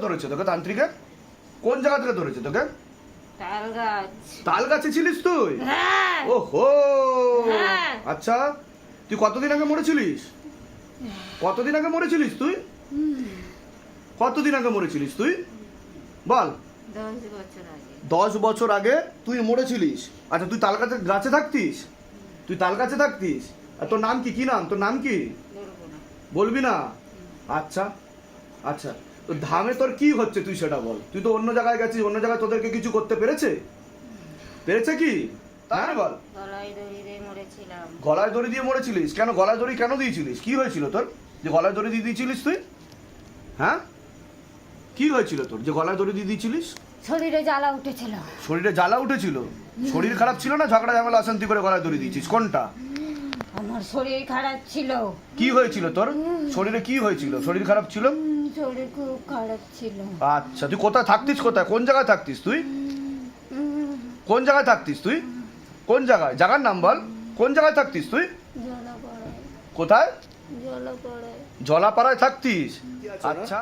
ধরেছে তোকে তান্ত্রিকে? কোন জায়গা থেকে ধরেছে তোকে? তাল গাছে ছিলিস তুই? হ্যাঁ। ওহো! হ্যাঁ। আচ্ছা তুই কতদিন আগে মরেছিলিস? কতদিন আগে মরেছিলিস তুই? কতদিন আগে মরেছিলিস তুই? বল। দশ বছর আগে। দশ বছর আগে তুই মরেছিলিস। আচ্ছা তুই তাল গাছে গাছে থাকতিস? তুই তাল গাছে থাকতিস? আর তোর নাম কি? কি নাম? তোর নাম কি? বলবি না? আচ্ছা আচ্ছা। তো ধামে তোর কি হচ্ছে তুই সেটা বল। তুই তো অন্য জায়গায় গেছিস অন্য জায়গায় তোদেরকে কিছু করতে পেরেছে? পেরেছে কি? তাই বল। গলায় দড়ি দিয়ে মরেছিলিস? কেন গলায় দড়ি কেন দিয়েছিলিস? কি হয়েছিল তোর? যে গলায় দড়ি দিয়ে দিয়েছিলিস তুই? হ্যাঁ? কি হয়েছিল তোর? যে গলায় দড়ি দিয়ে দিয়েছিলিস? শরীরে জ্বালা উঠেছিল। শরীরে জ্বালা উঠেছিল? শরীর খারাপ ছিল না? ঝগড়া ঝামেলা অশান্তি করে গলায় দড়ি দিয়েছিস? কোনটা? আমার শরীর খারাপ ছিল। কি হয়েছিল তোর? শরীরে কি হয়েছিল? শরীর খারাপ ছিল? শরীর খুব খারাপ ছিল। আচ্ছা তুই কোথায় থাকতিস কোথায়? কোন জায়গায় থাকতিস তুই? কোন জায়গায় থাকতিস তুই? কোন জায়গায়? জায়গার নাম বল। কোন জায়গায় থাকতিস তুই? কোথায়? জলাপাড়ায়। থাকতিস? আচ্ছা।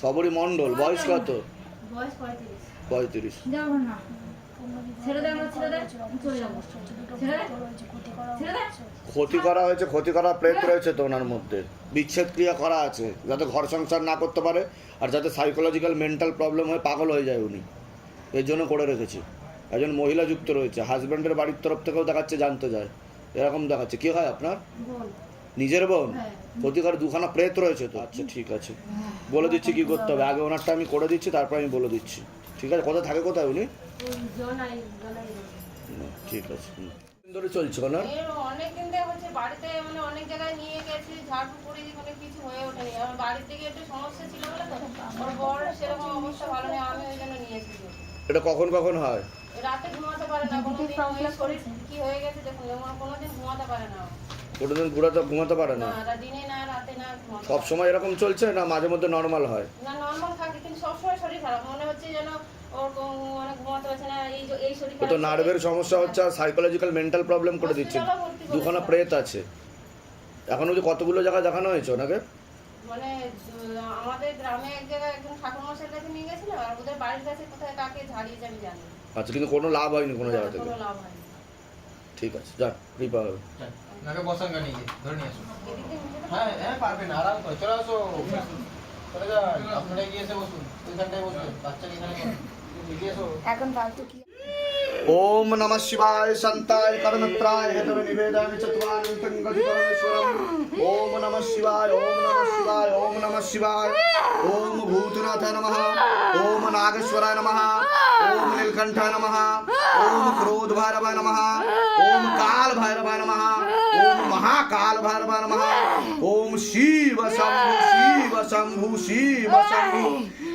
সবরী মণ্ডল। বয়স কত? বয়স পঁয়ত্রিশ। পঁয়ত্রিশ। ছেড়ে দে আমরা ছেড়ে দে। চলে যাব। ছেড়ে দে। ছেড়ে দে। ক্ষতি করা হয়েছে ক্ষতি করা প্রেত রয়েছে তো ওনার মধ্যে। বিচ্ছেদ ক্রিয়া করা আছে যাতে ঘর সংসার না করতে পারে আর যাতে সাইকোলজিক্যাল মেন্টাল প্রবলেম হয়ে পাগল হয়ে যায় উনি। এর জন্য করে রেখেছি। একজন মহিলা যুক্ত রয়েছে হাজব্যান্ডের বাড়ির তরফ থেকেও দেখাচ্ছে জানতে যায়। এরকম দেখাচ্ছে। কি হয় আপনার? নিজের বোন? হ্যাঁ। ক্ষতিকর দুখানা প্রেত রয়েছে তো? আচ্ছা ঠিক আছে। বলে দিচ্ছি কি করতে হবে? আগে ওনারটা আমি করে দিচ্ছি তারপর আমি বলে দিচ্ছি। ঠিক আছে কোথায় থাকে কোথায় উনি? ঠিক আছে। ধরে চলছে এর অনেক দিন থেকে হচ্ছে বাড়িতে মানে অনেক জায়গায় নিয়ে গেছি ঝাড়ু করে মানে কিছু হয়ে ওঠেনি। আমার বাড়ির থেকে একটু সমস্যা ছিল বলে তো? ওর বর সেরকম অবস্থা ভালো নেই আমি ওই জন্য নিয়ে এসেছি। এটা কখন কখন হয়? রাতে ঘুমাতে পারে না কোনোদিন ওই শরীর কি হয়ে গেছে দেখুন যেমন কোনোদিন ঘুমাতে পারে না। কোনোদিন ঘুরাতে ঘুমাতে পারে না? না দিনে না রাতে না সব সময় এরকম চলছে না মাঝে মধ্যে নর্মাল হয়? না নর্মাল থাকে কিন্তু সবসময় শরীর খারাপ। মনে হচ্ছে যেন ওর কো- ঘুমাতে পারছে না এই এই শরীর ও তো নার্ভের সমস্যা হচ্ছে আর সাইকোলজিক্যাল মেন্টাল প্রবলেম করে দিচ্ছে। দুখানা প্রেত আছে। এখনও যে কতগুলো জায়গায় দেখানো হয়েছে ওনাকে? মানে আমাদের গ্রামে এক জায়গায় একজন ঠাকুরমশাইয়ের কাছে নিয়ে গেছিল আর ওদের বাড়ির কাছে কোথায় কাকে ঝাড়িয়েছে আমি জানি আচ্ছা কিন্তু কোনো লাভ হয়নি কোনো জায়গা থেকে? কোনো লাভ হয়নি। ঠিক আছে যান কৃপা হবে। নাকে বসান গানি ধরে নিয়ে হ্যাঁ হ্যাঁ পারবেন আরাম করে। চলে আসো চলে যান আপনারা এসে বসুন ওইখানটায় বসবেন বাচ্চাকে এখানে এখন ফালতু কি ओम नमः शिवाय शांताय कर्मत्राय हेतवे निवेदामि चत्वारन्तं गतिपरमेश्वरम् ओम नमः शिवाय ओम नमः शिवाय ओम नमः शिवाय ओम भूतनाथ नमः ओम नागेश्वराय नमः ओम नीलकंठाय नमः ओम क्रोध भैरवाय नमः ओम काल भैरवाय नमः ओम महाकाल भैरवाय नमः ओम शिव शंभु शिव शंभु शिव शंभु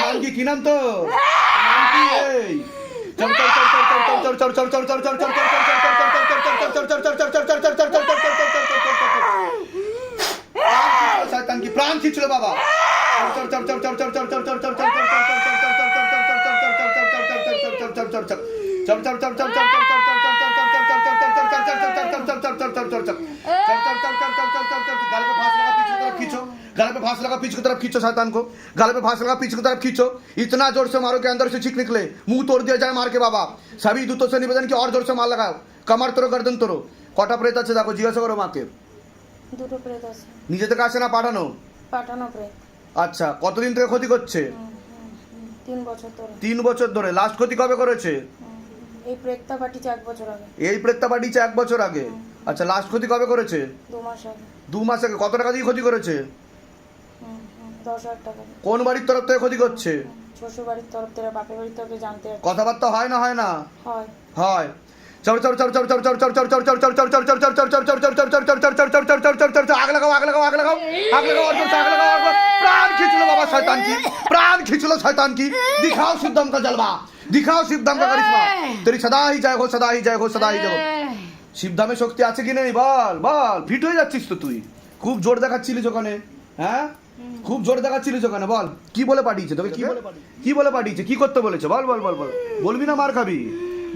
নাম কি কি নাম তো নাম কি এই প্রাণ ছিল বাবা गले पे फांस लगा पीछे की तरफ खींचो शैतान को गले पे फांस लगा पीछे की तरफ खींचो इतना जोर से मारो कि अंदर से चीख निकले मुंह तोड़ दिया जाए मार के बाबा सभी दूतों से निवेदन की और जोर से मार लगाओ कमर तोड़ो गर्दन तोड़ो কটা প্রেত আছে দেখো জিজ্ঞাসা করো মাকে দুটো প্রেত আছে নিজে থেকে আসে না পাঠানো পাঠানো প্রেত আচ্ছা কতদিন থেকে ক্ষতি করছে হুম, হুম, হুম, তিন বছর ধরে তিন বছর ধরে লাস্ট ক্ষতি কবে করেছে হুম, এই প্রেতটা এক বছর আগে এই প্রেতটা এক বছর আগে আচ্ছা লাস্ট ক্ষতি কবে করেছে দু মাস আগে দু মাস আগে কত টাকা দিয়ে ক্ষতি করেছে কোন বাড়ির তরফ থেকে ক্ষতি করছে শ্বশুর বাড়ির তরফ থেকে বাপের বাড়ির জানতে কথাবার্তা হয় না হয় না হয় হয় আগ প্রাণ খিচুলো বাবা শয়তান কি দিখাও সিদ্ধম জলবা দিখাও শিবধাম কা করিশ্মা তেরি সদা হি জয় হো সদা হি জয় হো সদা হি জয় হো শিবধামে শক্তি আছে কি নেই বল বল ফিট হয়ে যাচ্ছিস তো তুই খুব জোর দেখাচ্ছিলিস ওখানে হ্যাঁ খুব জোর দেখাচ্ছিলিস ওখানে বল কি বলে পাঠিয়েছে তোকে কি বলে কি বলে পাঠিয়েছে কি করতে বলেছে বল বল বল বল বলবি না মার খাবি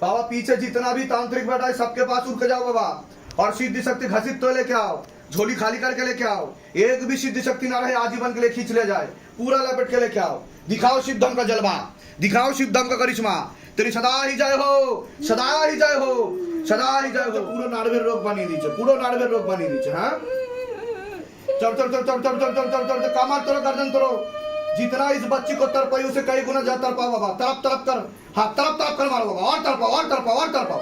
बाबा पीछे जितना भी तांत्रिक बैठा है सबके पास उठ के जाओ बाबा और सिद्धि शक्ति घसीट तो लेके आओ झोली खाली करके लेके आओ एक भी सिद्धि शक्ति ना रहे आजीवन के लिए खींच ले जाए पूरा लपेट के लेके आओ दिखाओ शिव धम का जलवा दिखाओ शिव धम का करिश्मा तेरी सदा ही जय हो सदा ही जय हो सदा ही जय हो पूरा नाड़वेर रोग বানিয়ে দিয়েছে পুরো নাড়বের রোগ বানিয়ে দিয়েছে হ্যাঁ चल चल चल चल चल चल चल चल चल चल कमर तोड़ो गर्दन तोड़ो जितना इस बच्ची को तरपाई उसे कई गुना ज्यादा तरपाओ बाबा तरफ तरफ कर हाँ तरफ तरफ कर मारो बाबा और तरपाओ और तरपाओ और तरपाओ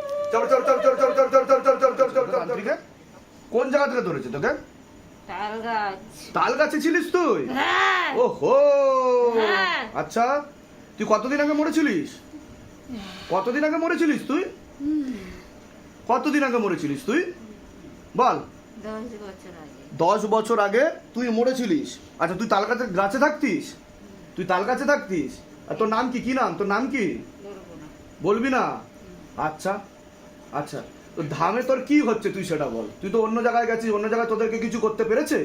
চল চল চল চল চল চল চল চল চল চল চল চল চল কোন জায়গা থেকে ধরেছে তোকে তাল গাছে ছিলিস তুই ও হো আচ্ছা তুই কতদিন আগে মরেছিলিস কতদিন আগে মরেছিলিস তুই কতদিন আগে মরেছিলিস তুই বল দশ বছর আগে তুই মরেছিলিস আচ্ছা তুই তাল গাছে গাছে থাকতিস তুই তাল গাছে থাকতিস আর তোর নাম কি কি নাম তোর নাম কি বলবি না আচ্ছা আচ্ছা তো ধামে তোর কি হচ্ছে তুই সেটা বল তুই তো অন্য জায়গায় গেছিস অন্য জায়গায় তোদেরকে কিছু করতে পেরেছে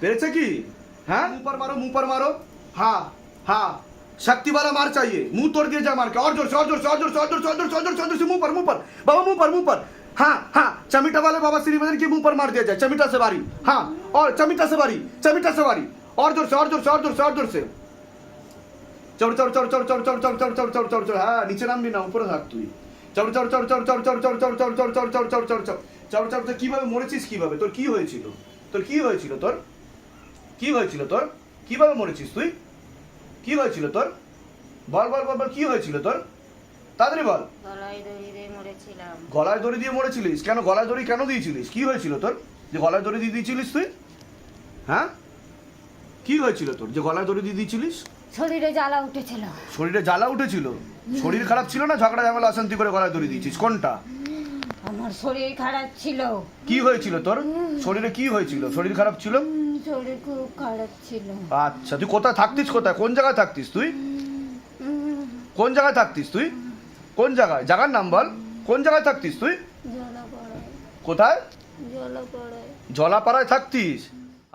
পেরেছে কি হ্যাঁ মুঁহ पर मारो मुंह पर मारो हाँ हाँ शक्ति वाला मार चाहिए मुंह तोड़ दिया जाए मार के और जोर से और जोर से और जोर से और जोर से और जोर से और जोर से और जोर से मुंह पर मुंह पर बाबा मुंह पर मुंह पर हाँ हाँ चमिटा वाले बाबा श्रीवदन के मुंह पर मार दिया जाए चमिटा से बारी हाँ और चमिटा से बारी चमिटा से बारी और जोर से और जोर से और जोर से और जोर से চড় চড় চড় চড় চড় চড় চড় চড় চড় চড় চড় চড় হ্যাঁ নিচে নামবি না উপরে থাক তুই চড় চড় চড় চড় চড় চড় চড় চড় চড় চড় চড় চড় চড় চড় চড় চড় চড় চড় কীভাবে মরেছিস কীভাবে তোর কি হয়েছিল তোর কি হয়েছিল তোর কি হয়েছিল তোর কীভাবে মরেছিস তুই কি হয়েছিল তোর বল বল বল বল কি হয়েছিল তোর তাড়াতাড়ি বল গলায় দড়ি দিয়ে মরেছিলাম গলায় দড়ি দিয়ে মরেছিলিস কেন গলায় দড়ি কেন দিয়েছিলিস কি হয়েছিল তোর যে গলায় দড়ি দিয়ে দিয়েছিলিস তুই হ্যাঁ কি হয়েছিল তোর যে গলায় দড়ি দিয়ে দিয়েছিলিস শরীরে জ্বালা উঠেছিল শরীরে জ্বালা উঠেছিল শরীর খারাপ ছিল না? ঝগড়া ঝামেলা অশান্তি করে গলায় দড়ি দিয়েছিস। কোনটা? আমার শরীর খারাপ ছিল। কি হয়েছিল তোর? শরীরে কি হয়েছিল? শরীর খারাপ ছিল? শরীর খুব খারাপ ছিল। আচ্ছা তুই কোথায় থাকতিস কোথায়? কোন জায়গায় থাকতিস তুই? কোন জায়গায় থাকতিস তুই? কোন জায়গায়? জায়গার নাম বল। কোন জায়গায় থাকতিস তুই? কোথায়? জলাপাড়ায় থাকতিস?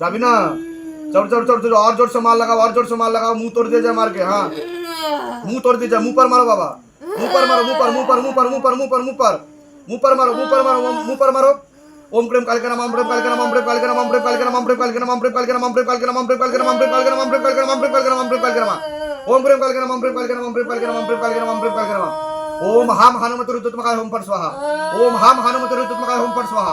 যাবি না चढ़ चढ़ चढ़ चढ़ और जोर से मार लगाओ और जोर से मार लगाओ मुंह तोड़ दे जाए मार के हाँ मुंह तोड़ दीजिए मुंह पर मारो बाबा मुंह पर मारो मुंह पर मुंह पर मुंह पर मुंह पर मुंह पर मुंह पर मुंह पर मारो मुंह पर मारो मुंह पर मारो ओम प्रेम कालिका नमः प्रेम कालिका नमः प्रेम कालिका नमः प्रेम कालिका नमः प्रेम कालिका नमः प्रेम कालिका नमः प्रेम कालिका नमः प्रेम कालिका नमः प्रेम कालिका नमः प्रेम कालिका नमः प्रेम कालिका नमः प्रेम कालिका नमः ओम प्रेम कालिका नमः प्रेम कालिका नमः प्रेम कालिका नमः प्रेम कालिका नमः प्रेम कालिका नमः ओम हाम हनुमत रुद्रत्मकाय होम पर स्वाहा ओम हाम हनुमत रुद्रत्मकाय होम पर स्वाहा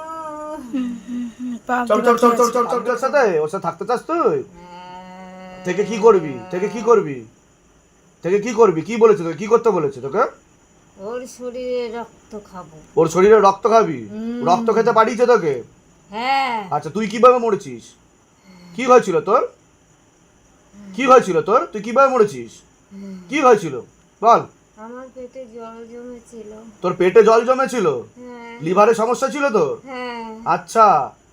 চল চল চল চল চল চল সাথে ওর সাথে থাকতে চাস তুই? থেকে কি করবি? থেকে কি করবি? থেকে কি করবি? কি বলেছে তোকে? কি করতে বলেছে তোকে? ওর শরীরে রক্ত খাব। ওর শরীরে রক্ত খাবি? রক্ত খেতে পাঠিয়েছে তোকে? হ্যাঁ। আচ্ছা তুই কীভাবে মরেছিস? কি হয়েছিল তোর? কি হয়েছিল তোর? তুই কীভাবে মরেছিস? কি হয়েছিল? বল। আমার পেটে জল জমেছিল। তোর পেটে জল জমেছিল? হ্যাঁ। লিভারে সমস্যা ছিল তোর? হ্যাঁ। আচ্ছা।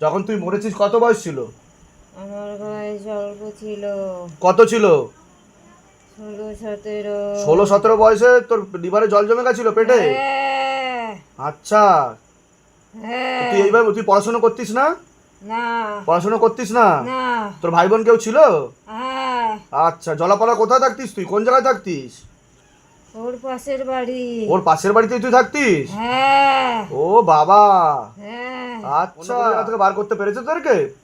যখন তুই মরেছিস কত বয়স ছিল? আমার গায়ে জল্প ছিল। কত ছিল? ষোলো সতেরো। ষোলো সতেরো বয়সে তোর লিভারে জল জমে গেছিল পেটে? হ্যাঁ। আচ্ছা। হ্যাঁ। তুই এইভাবে তুই পড়াশোনা করতিস না? না। পড়াশোনা করতিস না? না। তোর ভাই বোন কেউ ছিল? হ্যাঁ। আচ্ছা জলাপাড়া কোথায় থাকতিস তুই? কোন জায়গায় থাকতিস? ওর পাশের বাড়ি। ওর পাশের বাড়িতেই তুই থাকতিস? হ্যাঁ। ও বাবা। হ্যাঁ। আচ্ছা। থেকে বার করতে পেরেছে তোদেরকে?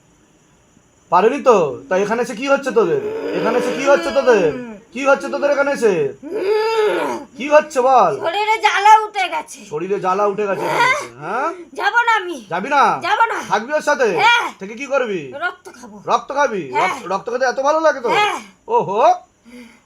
পারেনি তো? তা এখানে এসে কি হচ্ছে তোদের? এখানে এসে কি হচ্ছে তোদের? কি হচ্ছে তোদের এখানে এসে? কি হচ্ছে বল? শরীরে জ্বালা উঠে গেছে। শরীরে জ্বালা উঠে গেছে হ্যাঁ? যাব না আমি। যাবি না? যাব না। থাকবি ওর সাথে? হ্যাঁ। থেকে কি করবি? রক্ত খাব। রক্ত খাবি? রক্ত- রক্ত খেতে এত ভালো লাগে তো হ্যাঁ। ওহো।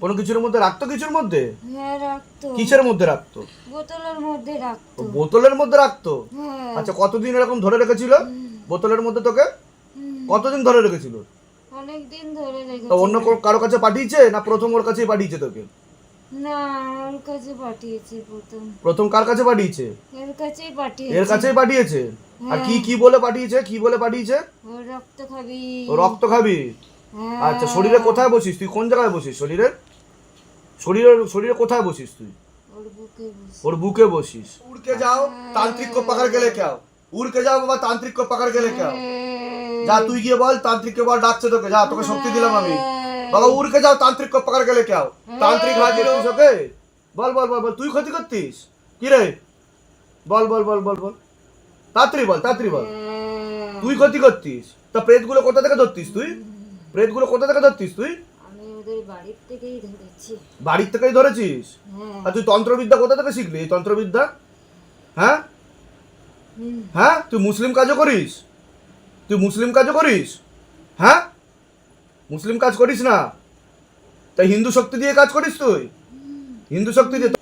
কোনো কিছুর মধ্যে রাখতো কিছুর মধ্যে? হ্যাঁ রাখতো। কিসের মধ্যে রাখতো? বোতলের মধ্যে রাখতো। বোতলের মধ্যে রাখতো? হ্যাঁ। আচ্ছা কতদিন এরকম ধরে রেখেছিল? বোতলের মধ্যে তোকে? কতদিন ধরে রেখেছিল? অনেক দিন ধরে তো অন্য কারও কাছে পাঠিয়েছে না প্রথম ওর কাছেই পাঠিয়েছে তোকে? না ওর কাছে পাঠিয়েছে প্রথম। প্রথম কার কাছে পাঠিয়েছে? এর কাছেই পাঠিয়েছে। এর কাছেই পাঠিয়েছে? আর কি কি বলে পাঠিয়েছে? কি বলে পাঠিয়েছে? রক্ত খাবি। রক্ত খাবি? হ্যাঁ। আচ্ছা শরীরে কোথায় বসিস? তুই কোন জায়গায় বসিস শরীরে? শরীরের শরীরে কোথায় বসিস তুই? ওর বুকে বসিস? উড়কে যাও তান্ত্রিক কো পাকার গেলে কেউ উড়কে যাও বাবা তান্ত্রিক কো পাকার গেলে কেউ যা তুই গিয়ে বল তান্ত্রিক কে বল ডাকছে তোকে। যা তোকে শক্তি দিলাম আমি। বাবা উড়কে যাও তান্ত্রিক কো পাকার গেলে কেউ তান্ত্রিক হাজির হইস ওকে? বল বল বল বল তুই ক্ষতি করতিস? কি রে? বল বল বল বল বল। তাড়াতাড়ি বল তাড়াতাড়ি বল। তুই ক্ষতি করতিস? তা প্রেতগুলো কোথা থেকে ধরতিস তুই? প্রেতগুলো কোথা থেকে ধরতিস তুই? আমি বাড়ির থেকেই ধরেছি। বাড়ির থেকেই ধরেছিস? হ্যাঁ। আর তুই তন্ত্রবিদ্যা কোথা থেকে শিখলি? তন্ত্রবিদ্যা? হ্যাঁ? হ্যাঁ? তুই মুসলিম কাজও করিস? তুই মুসলিম কাজও করিস? হ্যাঁ? মুসলিম কাজ করিস না? তাই হিন্দু শক্তি দিয়ে কাজ করিস তুই? হিন্দু শক্তি দিয়ে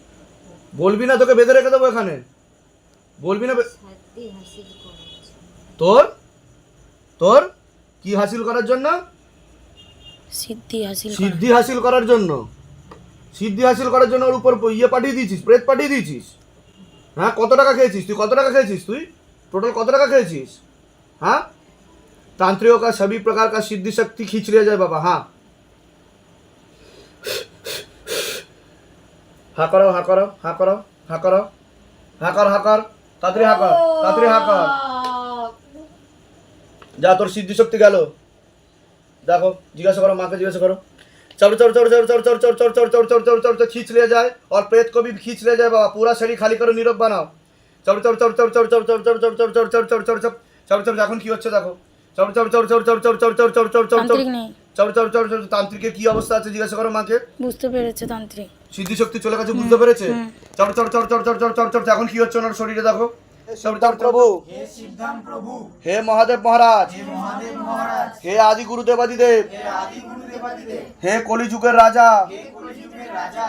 বলবি না তোকে বেঁধে রেখে দেবো এখানে। বলবি না তোর? তোর? কি হাসিল করার জন্য? সিদ্ধি হাসিল করার জন্য। সিদ্ধি হাসিল করার জন্য ওর উপর ইয়ে পাঠিয়ে দিয়েছিস প্রেত পাঠিয়ে দিয়েছিস। হ্যাঁ কত টাকা খেয়েছিস তুই? কত টাকা খেয়েছিস তুই? টোটাল কত টাকা খেয়েছিস? হ্যাঁ? তান্ত্রিক কা সবই প্রকার কা সিদ্ধি শক্তি খিচড়িয়ে যায় বাবা হ্যাঁ। হা করো হা করো হা করো হা করো। হা কর হা কর। তাড়াতাড়ি হা কর যা তোর সিদ্ধি শক্তি গেল। देखो जिज्ञासा करो माँ को जिज्ञासा करो चढ़ चढ़ चढ़ चढ़ चढ़ चढ़ चढ़ चढ़ चढ़ चढ़ चढ़ चढ़ चढ़ चढ़ खींच लिया जाए और प्रेत को भी खींच लिया जाए बाबा पूरा शरीर खाली करो नीरव बनाओ चढ़ चढ़ चढ़ चढ़ चढ़ चढ़ चढ़ चढ़ चढ़ चढ़ चढ़ चढ़ चढ़ चढ़ चढ़ চড় চড় এখন কি হচ্ছে দেখো চড় চড় চড় চড় চড় চড় চড় চড় চড় চড় চড় তান্ত্রিক নেই চড় চড় চড় চড় তান্ত্রিকের কি অবস্থা আছে জিজ্ঞাসা করো মাকে বুঝতে পেরেছে তান্ত্রিক সিদ্ধি শক্তি চলে গেছে বুঝতে পেরেছে চড় চড় চড় চড় চড় চড় চড় চড় এখন কি হচ্ছে ওনার শরীরে দেখো সিদ্ধাম প্রভু। হে প্রভু। হে মহাদেব মহারাজ। হে মহাদেব মহারাজ। হে আদি গুরুদেব হে আদি হে কলিযুগের রাজা। হে কলিযুগের রাজা।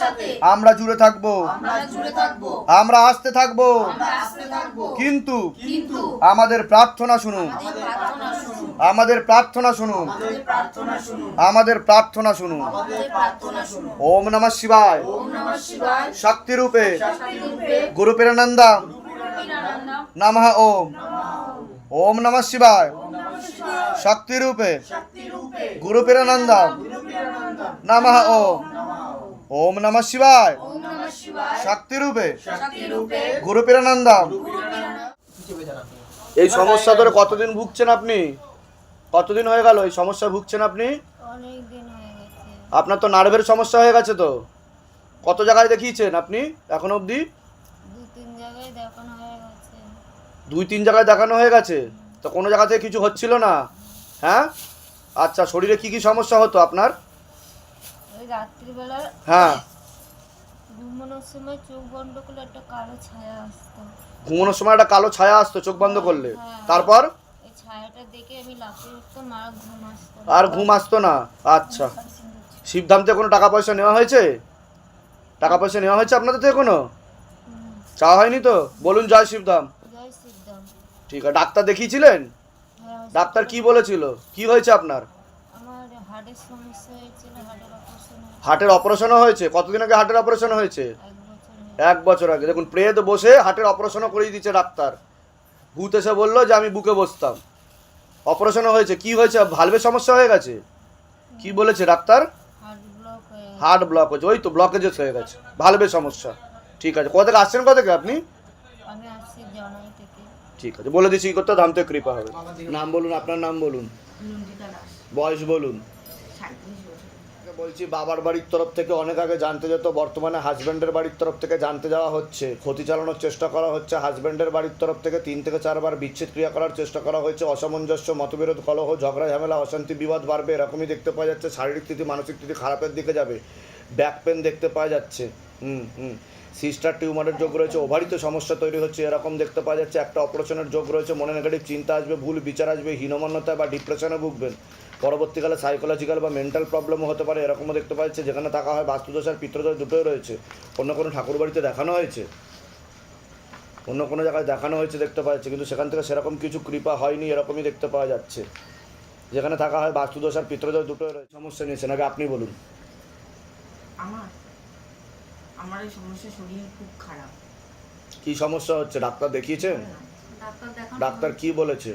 আমরা জুড়ে থাকব। আমরা আসতে থাকব। কিন্তু আমাদের প্রার্থনা শুনুন। আমাদের প্রার্থনা শুনুন। আমাদের প্রার্থনা শুনুন। ওম নমঃ শিবায়। শক্তি রূপে গুরু নমঃ ওম। ওম নমঃ শিবায়। শক্তি রূপে গুরু নমঃ ওম। ওম নমঃ শিবায়। শক্তি রূপে গুরু প্রেরণান্দা এই সমস্যা ধরে কতদিন ভুগছেন আপনি? কতদিন হয়ে গেল এই সমস্যা ভুগছেন আপনি? অনেক দিন হয়ে গেছে। আপনার তো নার্ভের সমস্যা হয়ে গেছে তো? কত জায়গায় দেখিয়েছেন আপনি এখন অবধি? দু তিন জায়গায় দেখানো গেছে। দুই তিন জায়গায় দেখানো হয়ে গেছে? তো কোনো জায়গা থেকে কিছু হচ্ছিল না? হ্যাঁ? আচ্ছা শরীরে কি কি সমস্যা হতো আপনার? রাত্রিবেলা হ্যাঁ। ঘুমানোর সময় চোখ বন্ধ করলে একটা কালো ছায়া আসতো। ঘুমানোর সময় একটা কালো ছায়া আসতো চোখ বন্ধ করলে। হ্যাঁ। তারপর? ছায়াটা দেখে আমি লাফিয়ে উঠতাম আর ঘুম আসতো। আর ঘুম আসতো না? আচ্ছা। কোনো টাকা পয়সা নেওয়া হয়েছে? টাকা পয়সা নেওয়া হয়েছে আপনাদের থেকে কোনো চাওয়া হয়নি তো? বলুন জয় শিবধাম। ঠিক আছে ডাক্তার দেখিয়েছিলেন? হ্যাঁ ডাক্তার কি বলেছিল? কি হয়েছে আপনার? আমার হার্টের সমস্যা হয়েছিল হার্টের হার্টের অপারেশনও হয়েছে? কতদিন আগে হার্টের অপারেশন হয়েছে? এক বছর। আগে। দেখুন প্রেত বসে হার্টের অপারেশনও করিয়ে দিচ্ছে ডাক্তার। ভূত এসে বলল যে আমি বুকে বসতাম। অপারেশনও হয়েছে। কি হয়েছে? ভালভের সমস্যা হয়ে গেছে? কি বলেছে ডাক্তার? হার্ট ব্লক হয়ে গেছে। হার্ট ব্লক হয়েছে। ওই তো ব্লকেজেস হয়ে গেছে। ভালভের সমস্যা। ঠিক আছে। কোথা থেকে আসছেন? কোথা থেকে আপনি? ঠিক আছে। বলে দিচ্ছি কি করতে ধাম থেকে কৃপা হবে। নাম বলুন আপনার নাম বলুন। বয়স বলুন। বলছি, বাবার বাড়ির তরফ থেকে অনেক আগে জানতে যেত, বর্তমানে হাজব্যান্ডের বাড়ির তরফ থেকে জানতে যাওয়া হচ্ছে। ক্ষতি চালানোর চেষ্টা করা হচ্ছে, হাজব্যান্ডের বাড়ির তরফ থেকে তিন থেকে চারবার বিচ্ছেদ ক্রিয়া করার চেষ্টা করা হয়েছে। অসামঞ্জস্য, মতবিরোধ, কলহ, ঝগড়া, ঝামেলা, অশান্তি, বিবাদ বাড়বে, এরকমই দেখতে পাওয়া যাচ্ছে। শারীরিক স্থিতি, মানসিক স্থিতি খারাপের দিকে যাবে। ব্যাক পেন দেখতে পাওয়া যাচ্ছে। হুম হুম। সিস্টার টিউমারের যোগ রয়েছে, ওভারিতে সমস্যা তৈরি হচ্ছে, এরকম দেখতে পাওয়া যাচ্ছে। একটা অপারেশনের যোগ রয়েছে, মনে নেগেটিভ চিন্তা আসবে, ভুল বিচার আসবে হীনমন্যতা বা ডিপ্রেশনে ভুগবেন। পরবর্তীকালে সাইকোলজিক্যাল বা মেন্টাল প্রবলেমও হতে পারে এরকমও দেখতে পাওয়া যাচ্ছে যেখানে থাকা হয় বাস্তুদোষ আর পিত্রদোষ দুটোই রয়েছে। অন্য কোনো ঠাকুর বাড়িতে দেখানো হয়েছে? অন্য কোনো জায়গায় দেখানো হয়েছে দেখতে পাওয়া যাচ্ছে কিন্তু সেখান থেকে সেরকম কিছু কৃপা হয়নি এরকমই দেখতে পাওয়া যাচ্ছে। যেখানে থাকা হয় বাস্তুদোষ আর পিত্রদোষ দুটোই রয়েছে। সমস্যা নিয়েছেন আগে আপনি বলুন। আমার? আমার এই সমস্যা শরীর খুব খারাপ। কি সমস্যা হচ্ছে? ডাক্তার দেখিয়েছেন? ডাক্তার দেখানো কি বলেছে?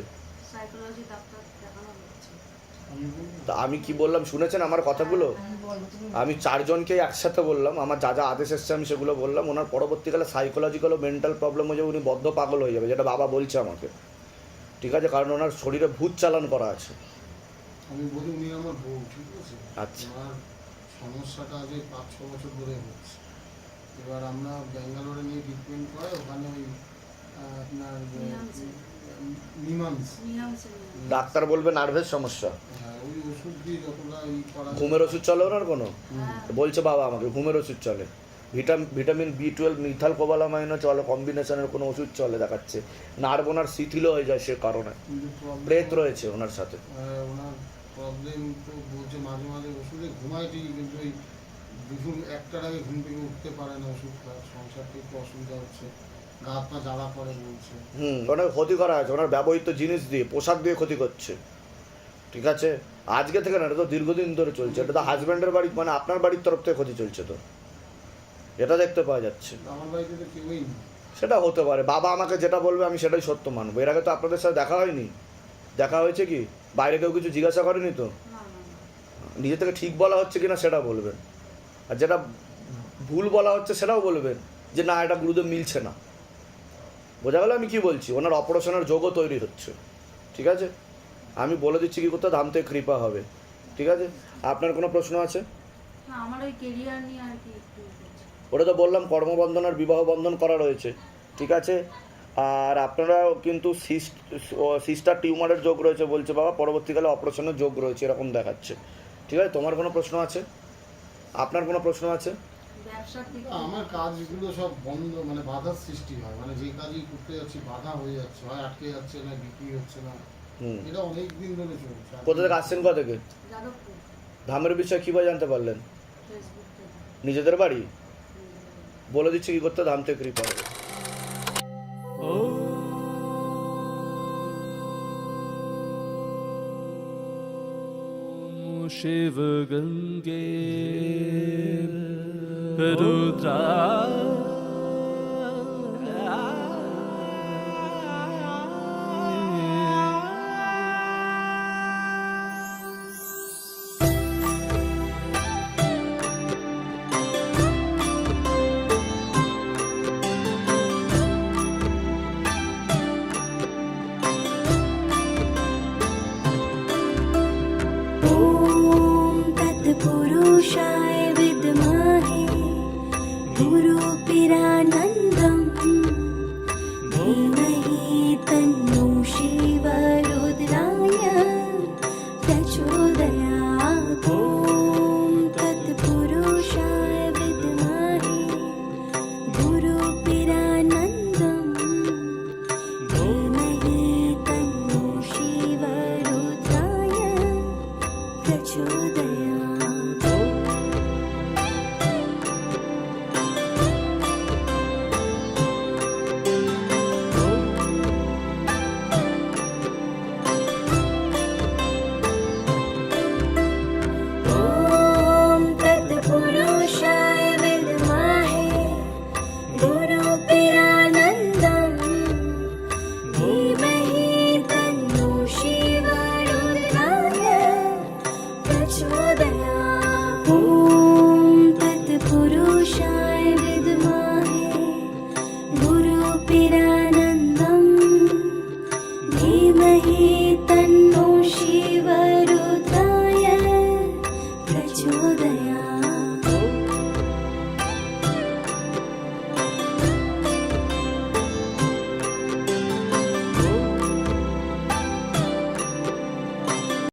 সাইকোলজি ডাক্তার তা আমি কি বললাম শুনেছেন আমার কথাগুলো? আমি চারজনকে একসাথে বললাম আমার যা যা আদেশ এসছে আমি সেগুলো বললাম ওনার পরবর্তীকালে সাইকোলজিক্যাল ও মেন্টাল প্রবলেম হয়ে যাবে উনি বদ্ধ পাগল হয়ে যাবে যেটা বাবা বলছে আমাকে। ঠিক আছে? কারণ ওনার শরীরে ভূত চালান করা আছে। আমি বলি উনি আমার বউ ঠিক আছে? আচ্ছা। আমার সমস্যাটা আজ পাঁচ ছ বছর ধরে হচ্ছে। এবার আমরা ব্যাঙ্গালোরে নিয়ে ট্রিটমেন্ট করে ওখানে ওই আপনার ডাক্তার বলবে নার্ভের সমস্যা। হ্যাঁ ঘুমের ওষুধ চলে ওনার কোনো? হ্যাঁ। বলছে বাবা আমাকে ঘুমের ওষুধ চলে। Vitamin vitamin B twelve methyl কোবালামাইনও চলে কম্বিনেশনের কোনো ওষুধ চলে দেখাচ্ছে। নার্ভ ওনার শিথিলও হয়ে যায় সে কারণে। প্রেত রয়েছে ওনার সাথে। প্রবলেম তো বলছে মাঝে মাঝে ওষুধে ঘুমায় ঠিকই কিন্তু ওই দুপুর একটার আগে ঘুম থেকে উঠতে পারে না ওষুধ সংসারটা একটু অসুবিধা হচ্ছে। গা পা জ্বালা করে বলছে। হুম অনেক ক্ষতি করা আছে ওনার ব্যবহৃত জিনিস দিয়ে পোশাক দিয়ে ক্ষতি করছে। ঠিক আছে? আজকে থেকে না এটা তো দীর্ঘদিন ধরে চলছে এটা তো হাজব্যান্ডের বাড়ি মানে আপনার বাড়ির তরফ থেকে ক্ষতি চলছে তো। এটা দেখতে পাওয়া যাচ্ছে। আমার বাড়িতে তো কেউই নেই। সেটা হতে পারে বাবা আমাকে যেটা বলবে আমি সেটাই সত্য মানবো। এর আগে তো আপনাদের সাথে দেখা হয়নি। দেখা হয়েছে কি? বাইরে কেউ কিছু জিজ্ঞাসা করেনি তো? না না না। নিজে থেকে ঠিক বলা হচ্ছে কিনা সেটা বলবেন। আর যেটা ভুল বলা হচ্ছে সেটাও বলবেন যে না এটা গুরুদেব মিলছে না। বোঝা গেল আমি কি বলছি ওনার অপারেশনের যোগও তৈরি হচ্ছে। ঠিক আছে? আমি বলে দিচ্ছি কি করতে থেকে কৃপা হবে। ঠিক আছে? আপনার কোনো প্রশ্ন আছে। ওটা তো বললাম কর্মবন্ধন আর বিবাহ বন্ধন করা রয়েছে। ঠিক আছে? আর আপনারাও কিন্তু সিস্টার টিউমারের যোগ রয়েছে বলছে বাবা পরবর্তীকালে অপারেশনের যোগ রয়েছে এরকম দেখাচ্ছে। ঠিক আছে? তোমার কোনো প্রশ্ন আছে? আপনার কোনো প্রশ্ন আছে? আমার কাজগুলো সব বন্ধ মানে বাধার সৃষ্টি হয়। মানে যে কাজই করতে যাচ্ছি বাধা হয়ে যাচ্ছে হয় আটকে যাচ্ছে না বিক্রি হচ্ছে না। এটা অনেক দিন ধরে চলছে। কোথা থেকে আসছেন কোথা থেকে? ধামের বিষয়ে কীভাবে জানতে পারলেন? নিজেদের বাড়ি? বলে দিচ্ছে কি করতে ধাম থেকে কৃপা ও। Shiva Perudra